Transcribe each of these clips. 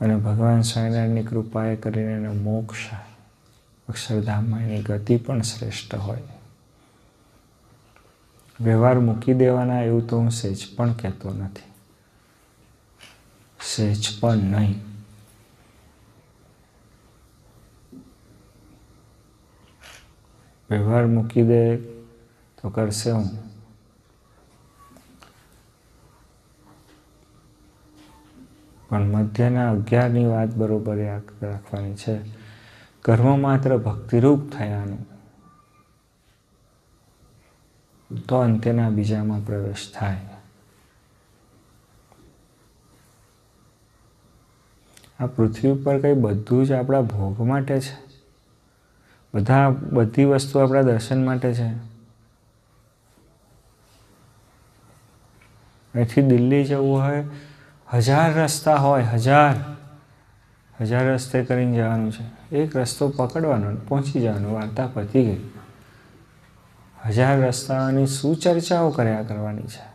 અને ભગવાન સ્વામિનારાયણની કૃપાએ કરીને એનો મોક્ષ અક્ષરધામમાં એની ગતિ પણ શ્રેષ્ઠ હોય. વ્યવહાર મૂકી દેવાના એવું તો હું સહેજ પણ કહેતો નથી. સહેજ પણ નહીં. વ્યવહાર મૂકી દે તો કરશે હું? પણ મધ્યના અગિયારની વાત બરાબર યાદ રાખવાની છે. કર્મ માત્ર ભક્તિરૂપ થયાનું. તો અંતેના બીજામાં પ્રવેશ થાય. આ પૃથ્વી ઉપર કંઈ બધું જ આપણા ભોગ માટે છે? બધા બધી વસ્તુ આપણા દર્શન માટે છે? અહીંથી દિલ્હી જવું હોય હજાર રસ્તા હોય, હજાર. હજાર રસ્તે કરીને જવાનું છે. એક રસ્તો પકડવાનો પહોંચી જવાનું, વાર્તા પતી ગઈ. હજાર રસ્તાની શું ચર્ચાઓ કર્યા કરવાની છે?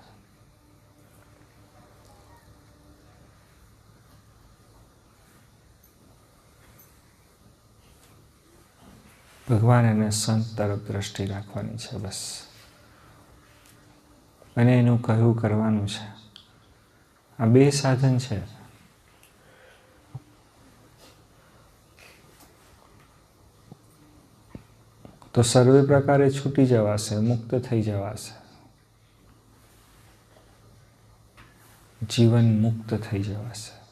ભગવાન અને સંત તરફ દ્રષ્ટિ રાખવાની છે બસ. અને એનું કહ્યું કરવાનું છે? આ બે સાધન છે. તો સર્વે પ્રકારે છૂટી જવાશે, મુક્ત થઈ જવાશે. જીવન મુક્ત થઈ જવાશે.